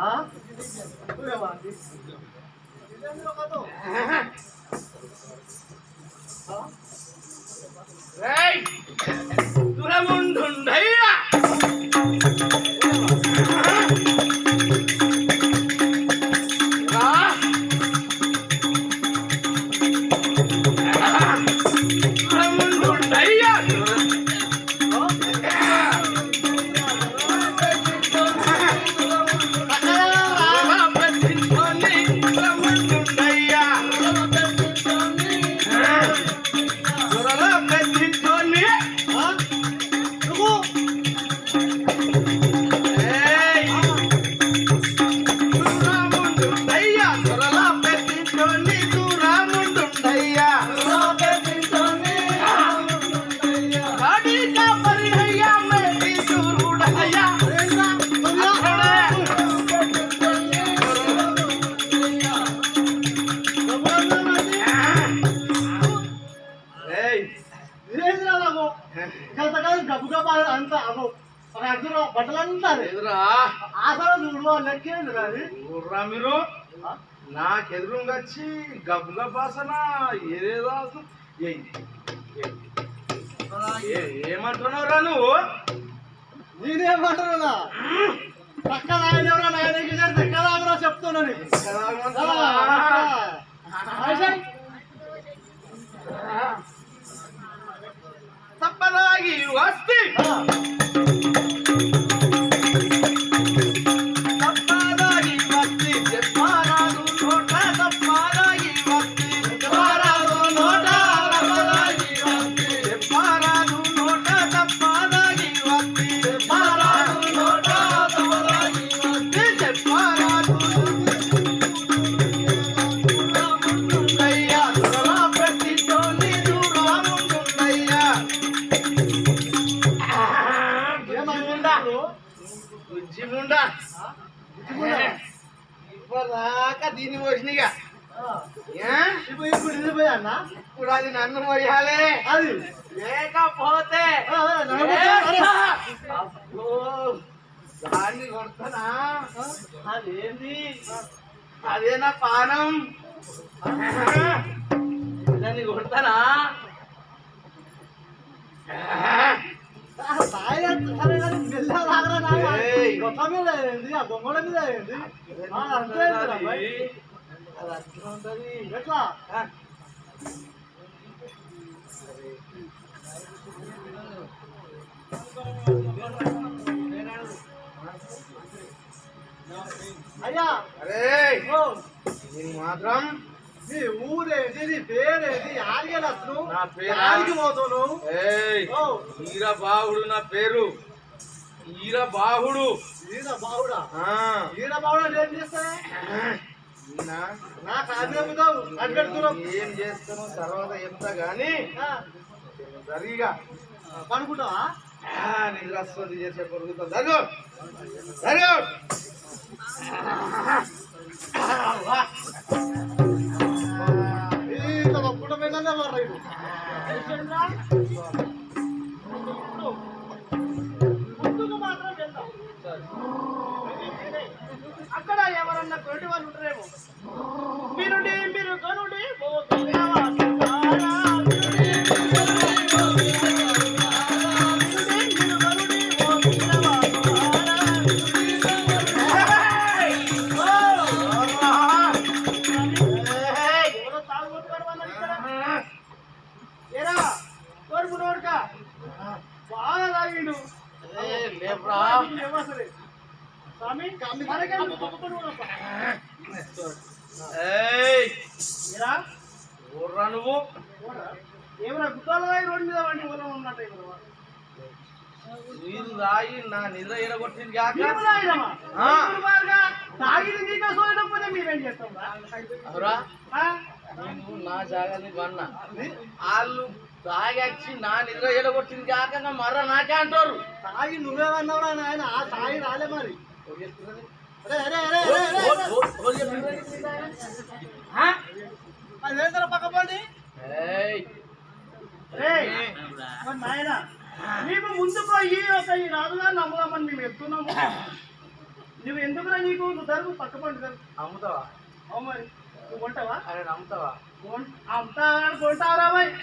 Ha? Kuya Mati. Ilan mo ka to? Ha? Hey! Turamundundaya! నాకెదురుగా వచ్చి గబ్బు గబ్బాసన ఏదేదో అసలు. ఏయ్, ఏయ్. ఏ- ఏమంటున్నావురా నువ్వు? నేనేమంటున్నా పక్క నాయన ఎవరో నాయనకి దగ్గర చెప్తున్నాను తప్పదాగి వస్తే వస్తే పానం దాన్ని కొడతానా తాయి సరే కానీ మెల్ల లాగరా నాయన. ఏయ్. మొత్తం మీద ఏంది ఆ దొంగల మీద ఏంది ఆ, అంతే ఏందిరా అబ్బాయి? అది అట్లా ఉంటది ఎట్లా అయ్యా అరే ఓ, నేను మాత్రం నీ ఊరేంటి నీ పేరేంటి ఆడిగే అసలు. నా పేరా? ఆడికి పోతావు ఏయ్ ఓ. ఈరబాహుడు నా పేరు. ఈరబాహుడు. ఈడ బావుడా ఆ, ఈడ బావుడా ఏం చేస్తానే? నా కాదు అడ్పెడుతున్నాం ఏం చేస్తాను తర్వాత చెప్తా గాని సరిగా. పనుకుంటావా నిద్ర వస్తుంది చేసే పొరుగుతా జరుగు జరుగు మాత్రం అక్కడ ఎవరన్నా కొట్టి వాళ్ళు ఉంటారేమో. మీరు మీరు కనుడి అవురా? నేను నా జాగాని కొన్నా వాళ్ళు తాగచ్చి నా నిద్ర ఎడగొట్టింది కాక నా మర్ర నాకే అంటారు. తాగి నువ్వేమన్నావురా నాయన ఆ తాగి రాలే మరి. అరే అరే అరే అరే, అరే, ఓ, అరే. ఓ, ఓ చెప్తున్నా. ఆ? అది ఏంటరా పక్క పోండి? నాయన నీకు ముందు పోయి ఒక ఈ రాజుగా నమ్ముదామని మేము చెప్తున్నాము నువ్వు ఎందుకురా నీకు? నువ్వు జరుగు పక్క పండు జరుగు. అమ్ముతావా నువ్వు కొంటావా? అరే నమ్ముతావా? అంతా కొంటావరా కొడతా.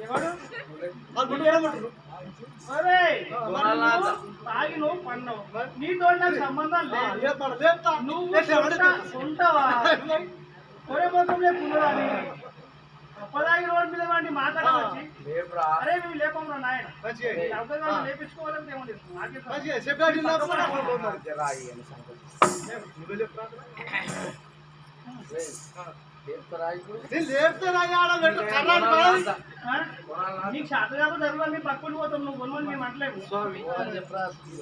ఎవడు అరే పన్నావు నీతో నాకు సంబంధం లేదు నువ్వు ఒరే మొత్తం మీద వాడిని మాట్లాడవచ్చు అరే మేము లేపంరా నాయన ఈ లేపించుకోవాలంటే ఏమో లేదు.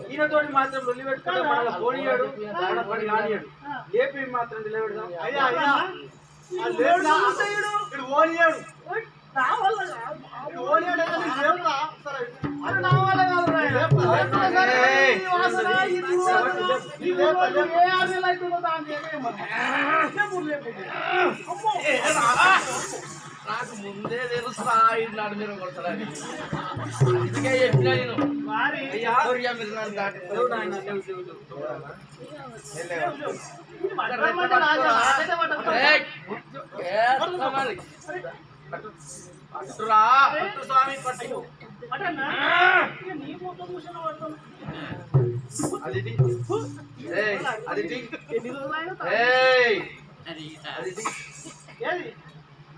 ఈయనతోటి మాత్రం లొల్లి పెట్టుకుంటే మనల్ని పోనీయాడు మన పని కానియాడు. లేపి మాత్రం నిలబెడదాం అయ్యా నా వల్ల కాదు. నా వల్ల కాదు. ఈ వాసన, ఏ నాకు ముందే తెలుసా మీరు చెప్పినా నేను మీరు నన్ను దాటి. పట్టురా పట్టు స్వామి పట్టు నీ. అది అది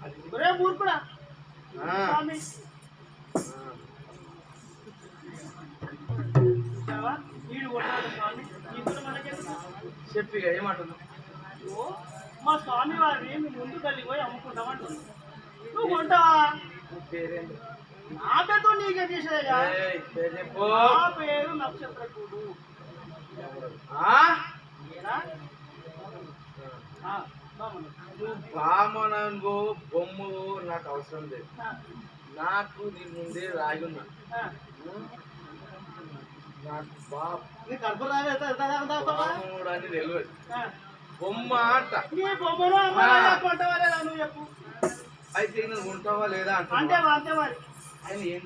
అది ఒరే మూర్ఖుడా స్వామి ఏమంటున్నావు ఓ, మా స్వామి వారిని ముందు ముందు కలిగిపోయి అమ్ముకుంటామంటున్నాం. నువ్వు కొంటావా పేరేంటి? నా పేరుతో నీకేం పేరు చెప్పు. నా పేరు నక్షత్రకుడు. బామనగో బొమ్మ నాకు అవసరం లేదు. నాకు నీ ముందే రాగి ఉన్నా. నాకు అని తెలియదు. బొమ్మ అంట. నువ్వు అయితే ఉంటావా లేదా అంతే ఆయన ఏం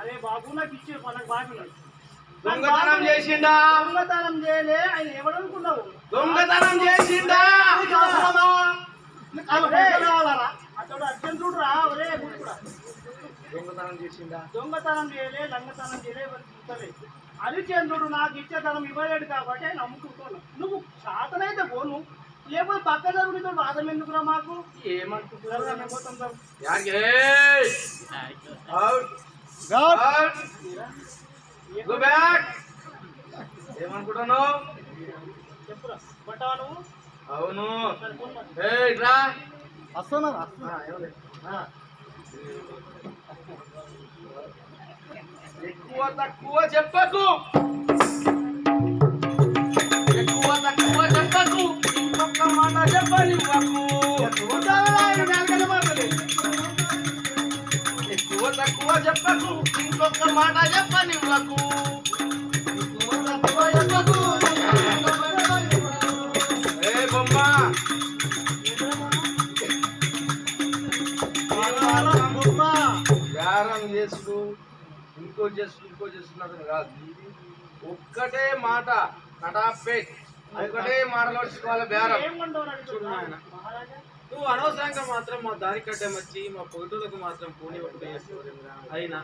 అదే బాబు నాకు ఇచ్చే మనకు లేదు. దొంగతనం చేసిండా? దొంగతనం చేయలే ఆయన ఎవడనుకున్నావు దొంగతనం చేసిండా? అతడు అర్జెంటుడు రా ఒరే. దొంగతనం చేసిండా? దొంగతనం చేయలే లంగతనం చేయలే హరిచంద్రుడు నాకు ఇచ్చేతనం ఇవ్వలేడు కాబట్టి ఆయన నువ్వు శాతనైతే పోను. లేకపోతే పక్క జరుగుతో వాదం ఎందుకురా మాకు ఏమనుకుంటున్నావు జరగనే పోతాం రా. యాడికి? ఏయ్! అవుట్! అవుట్! Go back! ఏమనుకుంటున్నావు చెప్పురా కొంటావా నువ్వు అవును వస్తున్నా. ఎక్కువ తక్కువ చెప్పకు మాట చెప్పనివ్వకు ఏ బొమ్మ? వ్యారం చేసుడు ఇంకో చేసుడు ఇంకో చేస్తున్నది కాదు. ఒక్కటే మాట కటాపే ఒకటే మాటలో వచ్చుకోవాలి బేరం చూడు నాయన. అనవసరంగా మాత్రం మా దారి కట్టే వచ్చి మా పొగటులకు మాత్రం పోనీ ఒకటి అయినా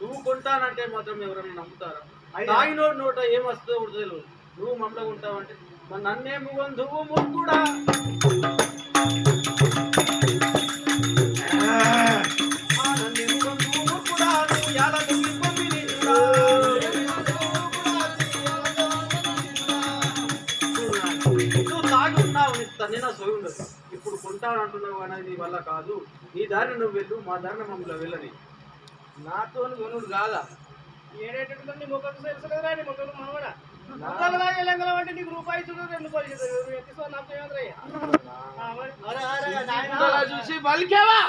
నువ్వు కొంటానంటే మాత్రం ఎవరైనా నమ్ముతారా? తాగినోడు నోట ఏం వస్తుందో కూడా తెలియదు. నువ్వు మమ్మల్ని కొంటావంటే మరి నన్నేమి బంధువు ముక్కుడా అంటున్నావు అనేది వల్ల కాదు నీ దారిని నువ్వు వెళ్ళు మా దారిని మమ్మల్ని వెళ్ళని నాతో కొనుడు కాదా ఏడేటట్టు నీ ముఖం తెలుసులేదురా నీ ముఖం మనవడా ముఖం లాగే లెంగలం అంటే నీకు రూపాయి చూడు రెండు చూసి బలికేవా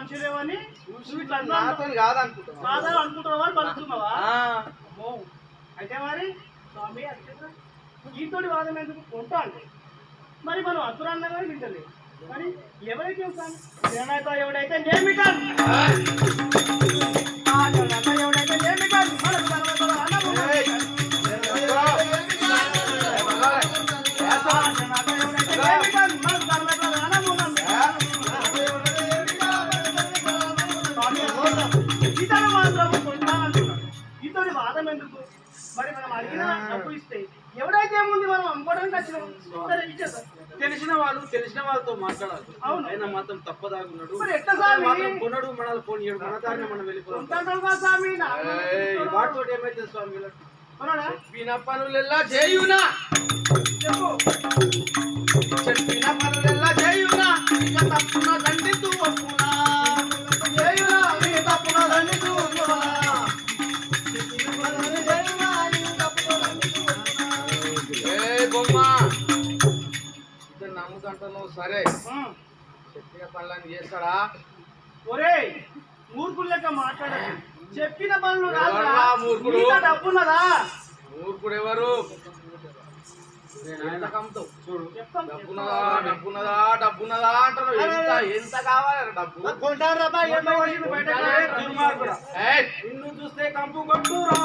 మంచి లేవని నువ్వు ఇట్లా అన్నా నాతో కాదనుకుంటున్నా కాదా అనుకుంటున్నావా అని. అయితే మరి స్వామి ఈతోటి వాదన ఎందుకు? కొంటా అంటే. మరి మనం అతురాన్న కానీ వింటలేదు. మరి ఎవరైతే జనత ఎవడైతే నేమిటాను ఎవడైతే నేమిటాను మనకు మరి మనం అడిగిన డబ్బు ఇస్తే ఎవడైతే ఏముంది మనం అమ్ముకోవడానికి వచ్చినాం సరే తెలిసిన వాళ్ళు తెలిసిన వాళ్ళతో మాట్లాడాలి. అవును. ఆయన మాత్రం తప్పదాగున్నాడు మరి ఎట్లా? మాత్రం కొనడు మనల్ని పోనీ మన దారిని మనం వెళ్ళిపోతాం నా ఏయ్, వాటితో ఏమైతే స్వామి? చెప్పిన పనులెల్లా చేయునా? చెప్పు. చెప్పిన పనులెల్లా చేయునా? ఇక తప్పున దండితూ సరే. చెప్పిన పనులన్నీ చేస్తాడా? ఒరేయ్ మూర్ఖుల లెక్క మాట్లాడకు. చెప్పిన పనులు మూర్ఖుడు? డబ్బున్నదా? ఊరుకుడు ఎవరు డబ్బున్నదా? డబ్బున్నదా? అంటారు. ఎంత? ఎంత కావాలి? డబ్బు. ఎంత వచ్చింది బయటకు రా. దుర్మార్గుడా. ఏయ్, నిన్ను చూస్తే కంపు కొట్టురా.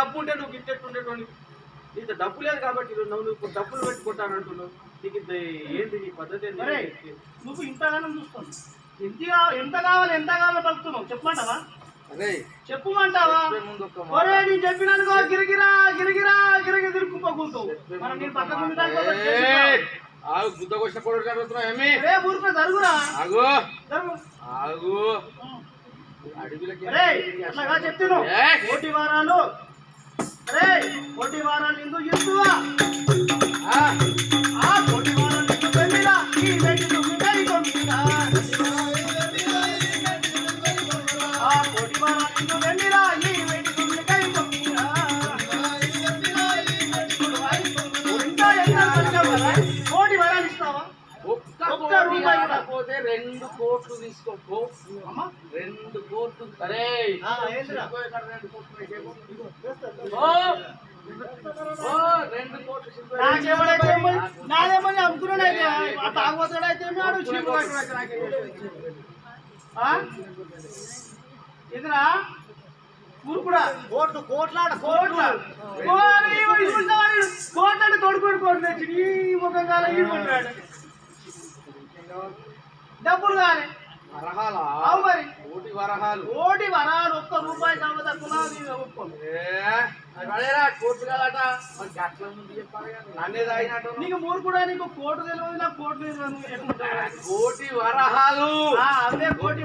డబ్బు ఉంటే నువ్వు గిట్టెట్టుండేటోని నీతో డబ్బు లేదు కాబట్టి నువ్వు నువ్వు ఇప్పుడు డబ్బులు పెట్టుకుంటాను అంటున్నావు. నీకు ఇది ఏంది నీ పద్ధతి నువ్వు ఇంతగానం చూస్తావు ఎంత కావాలి ఎంత కావాలి ఎంత కావాలో పలుకుతున్నావు చెప్పమంటావా? చెప్పుమంటావా. ఒరే నేను చెప్పినానుకో గిరిగిరా గిరిగిరా గిరిగి మనం నేను పక్కకు ఉండడానికి ఒక చేసి ఏయ్, ఆగు గుద్ద కొట్టిన కొడుకు కడుగుతున్నావు ఏమి? రే ఊరుకో జరుగురా. ఆగు. జరుగు. ఆగు. అడవిలకి రే అట్లాగా చెప్తాను ఏయ్. కోటి వారాలు రే కోటి వారాలు ఎందుకు ఇస్తువా ఒక్క రూపాయి. కాకపోతే రెండు కోట్లు తీసుకో. అమ్మా. రెండు కోట్లు. అరే. ఆ, ఏందిరా? రెండు కోట్లు నీకేమో? ఓ, ఓ, రెండు కోట్లు సిగ్గు. నాకేమడైతే ఏమో, నాదేమో అమ్ముకున్నాడైతే ఆ తాగుబోతాడైతే? ఇదిరా ఊరుకుడా కోట్లు కోట్లాడ కోట్ల. కోట్లని తోడుకోడు కోట్లు తెచ్చి. ఈ ముఖం కాల ఈడుకుంటాడు డబ్బులు కానీ వరహాలా? అవు మరి. కోటి వరహాలు. కోటి ఒక్క రూపాయి అది కాదట. నన్నే తాగినట్టు నీకు మూర్ఖుడా నీకు కోటు తెలియదు నాకు కోటు తెలియదు ఎట్లుంటావు? కోటి వరహాలు. కోటి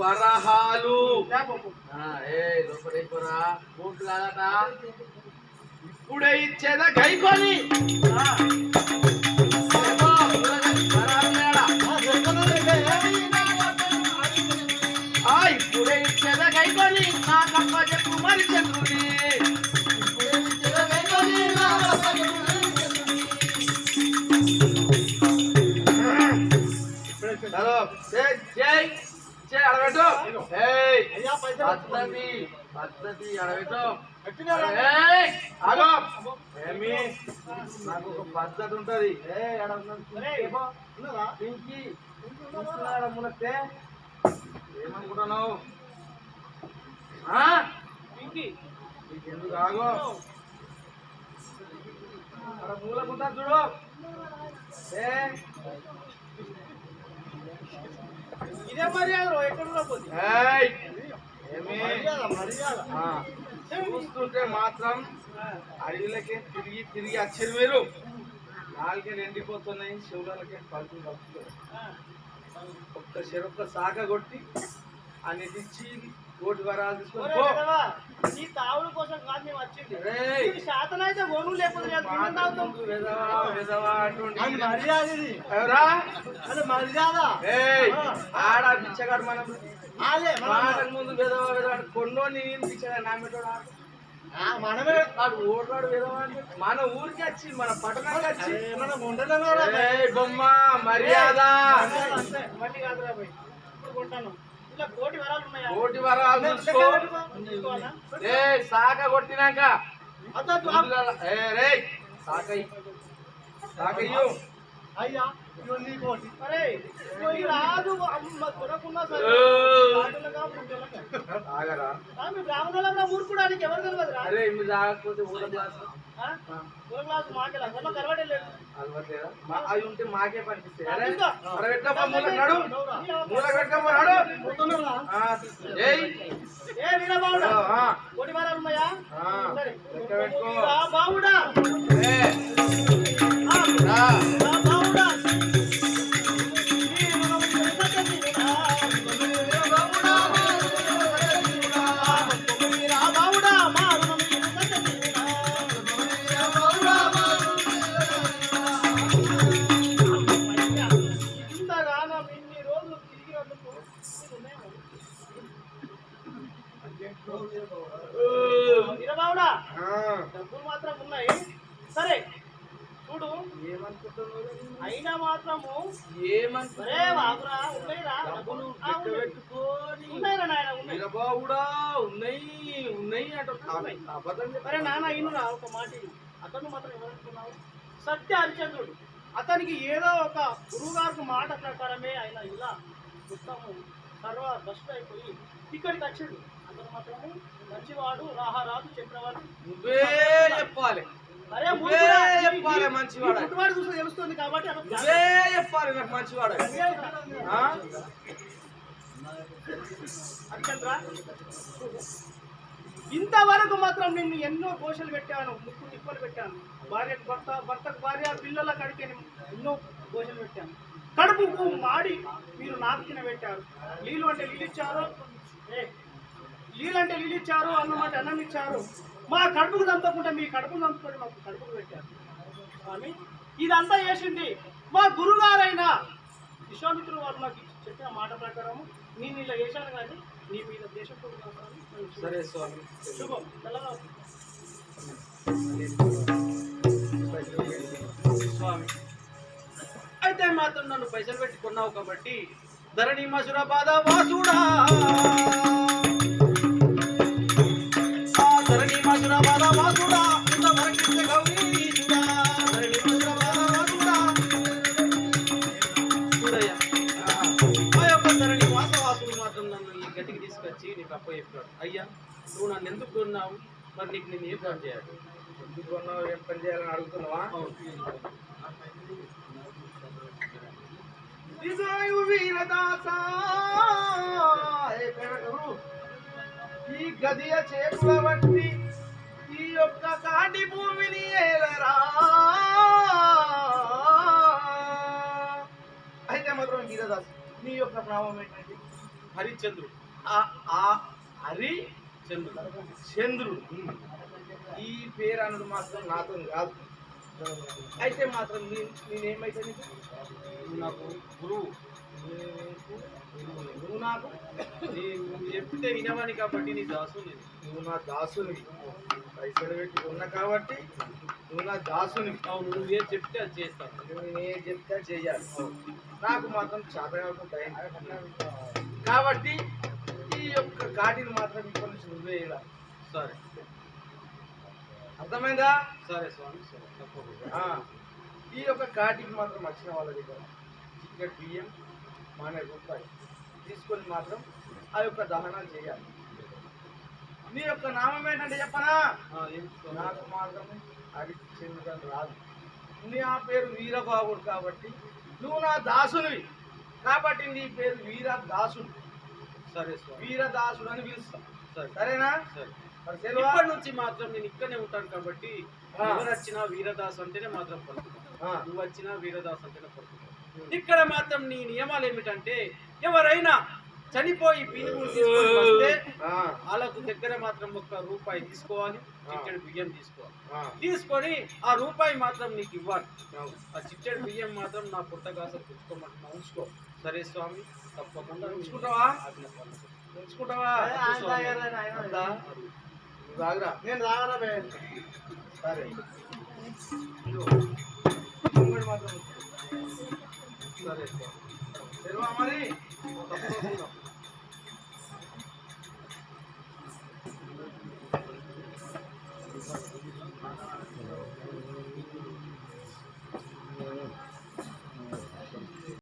వరహాలు. ఏ కాదట. ఇప్పుడే ఇచ్చేదా గైకొని? నాకు ఒక పద్ధతి ఉంటది పింకి ఏమనుకుంటున్నావు ఆ? చూడు ఇదే మర్యాద ఎక్కడ పోతుంది చూస్తుంటే మాత్రం అడవిలకే తిరిగి తిరిగి వచ్చారు మీరు నాలుగే ఎండిపోతున్నాయి శివులకే పడుతుంది పలుకుతాయి ఒక్క చెరొక్క సాక కొట్టి అన్నిటిచ్చి కోటి వరాలు తీసుకొని పో. నీ తావుడు కోసం కాదు మేము వచ్చింది రేయ్. నీకు లేకపోతే తాగుతాం. ముందు విధవా, విధవా అంటుండు. అది మర్యాద ఇది. ఎవరా? అది మర్యాద ఏయ్, ఆడ బిచ్చగాడు మనం ఆలే, ముందు విధవా విధవా కొన్నో నేను బిచ్చగాడు నా మెట్టోడు మనమే వాడు ఓట్లాడు విధవా అంటే మన ఊరికి వచ్చి మన పట్టణానికి వచ్చి అరే, మనం ఉండలేమే. ఏయ్ బొమ్మ మర్యాద అంతే. మళ్ళీ కాదురా. ఇప్పుడు కొంటాను కోటి వరాలు ఉన్నాయా కోటి వరాలు చూసుకో తీసుకోవాలా? ఏ సాక కొట్టినాక అత్త, అత్త, ముందుల- ఏ రే సాకయ్యి సాకయ్యు అయ్యా ఇదిగో నీ కోటి. అరే ఇదిగో ఈ రాజు అమ్మ కొనకున్నా సరే ఏ. కాటులగా, పుట్టలగా. ఆగరా ఆ, మీ బ్రాహ్మణులంగా మూర్ఖుడానికి ఎవరు తెలియదురా అరే ఇవి తాగకపోతే ఊర అవి ఉంటే మాకే పనిపిస్తాయి. అరే సరే నాన్న ఇనురా ఒక మాట. అతను మాత్రం ఎవరనుకున్నావు సత్య హరిచంద్రుడు. అతనికి ఏదో ఒక గురువుగారికి మాట ప్రకారమే ఆయన ఇలా మొత్తము సర్వ భ్రష్టు అయిపోయి ఇక్కడికి వచ్చాడు. అతను మాత్రము మంచివాడు రాహారాజు చక్రవర్తి నువ్వే చెప్పాలి. అరే చెప్పాలి మంచివాడు? పుట్టువాడు చూస్తే తెలుస్తుంది కాబట్టి నువ్వే చెప్పాలి నాకు మంచివాడు? ఇంతవరకు మాత్రం నిన్ను ఎన్నో ఘోషలు పెట్టాను ముక్కు తిప్పలు పెట్టాను. భార్యకు భర్త భర్తకు భార్య పిల్లల కడికి ఎన్నో ఘోషలు పెట్టాను. కడుపుకు మాడి మీరు నాపికిన పెట్టారు. నీళ్ళు అంటే నీళ్ళిచ్చారు ఏ నీళ్ళు అంటే నీళ్ళిచ్చారు అన్నమాట అన్నం ఇచ్చారు. మా కడుపుకు చంపకుండా మీ కడుపు చంపుకొని మాకు కడుపుకు పెట్టారు. కానీ ఇదంతా చేసింది మా గురుగారైన విశ్వామిత్రుడు వాళ్ళు నాకు చెప్పిన మాట ప్రకారము. నేను ఇలా చేశాను కానీ నీ మీద సరే స్వామి. శుభం. స్వామి. అయితే మాత్రం నన్ను పైసలు పెట్టి కొన్నావు కాబట్టి ధరణి మసుర బాధ వాసుడా. ధరణి మసుర బాధ వాసుడా. నువ్వు నన్ను ఎందుకు కొన్నావు? మరి నీకు నేను ఏం పని చేయాలి? ఎందుకు కొన్నావు? ఏం పని చేయాలని అడుగుతున్నావా? ఈ గదియ చేతుల బట్టి ఈ యొక్క కాటి భూమిని ఏలరా? అయితే మాత్రం వీరదాస్ నీ యొక్క నామం ఏంటంటే హరిశ్చంద్రుడు. ఆ హరి చంద్రుడు. చంద్రుడు. ఈ పేరు అన్నది మాత్రం నాతో కాదు. అయితే మాత్రం నీ- నేనేమైతే నీకు? నాకు గురువు. నువ్వు నాకు? చెప్తే వినవాని కాబట్టి నీ దాసు నేను నువ్వు నా దాసునివి పైసలు పెట్టి ఉన్నా కాబట్టి నువ్వు నా దాసునివి అవును నువ్వు ఏం చెప్తే అది చేస్తాను. నేను చెప్తే చెయ్యాలి నాకు మాత్రం చేతగా కాబట్టి యొక్క కాటిని మాత్రం ఇప్పటి నుంచి వేయాలి సరే. అర్థమైందా? సరే స్వామి సరే. తప్పకుండా. ఈ యొక్క కాటికి మాత్రం వచ్చిన వాళ్ళ దగ్గర చికెట్ బియ్యం మానే రూపాయి తీసుకొని మాత్రం ఆ యొక్క దహనాలు చేయాలి. నీ యొక్క నామం ఏంటంటే చెప్పనా? నాకు మాత్రం అది చెందడం రాదు. నీ ఆ పేరు వీరబాబుడు కాబట్టి నువ్వు నా దాసునివి. కాబట్టి నీ పేరు వీర దాసుడు సరే వీరదాసుడు అని పిలుస్తా. సరే. సరేనా? ఇప్పటి నుంచి మాత్రం నేను ఇక్కడనే ఉంటాను కాబట్టి. ఎవరు వచ్చినా వీరదాస్ అంటేనే మాత్రం పలుకుతాను ఆ, నువ్వు వచ్చినా వీరదాస్ అంటేనే పలుకుతాను ఇక్కడ మాత్రం నీ నియమాలు ఏమిటంటే ఎవరైనా చనిపోయి పిలుపులు తీసుకొని వస్తే ఆ, వాళ్ళకు దగ్గర మాత్రం ఒక రూపాయి తీసుకోవాలి చిట్టెడు బియ్యం తీసుకోవాలి ఆ, తీసుకొని ఆ రూపాయి మాత్రం నీకు ఇవ్వాలి అవును. ఆ చిట్టెడు బియ్యం మాత్రం నా పుట్టగాస పుచ్చుకోమంటున్నా ఉంచుకో సరే స్వామి తప్పకుండా ఉంచుకుంటావా? ఆజ్ఞాపాలన. ఉంచుకుంటావా ఆయన తాగారు, ఆయన ఉందా? నువ్వు తాగురా. నేను రాగరా బే. సరే ఇదిగో. ఇంకోటి మాత్రం ఉంచుకో. సరే స్వామి. Thank you.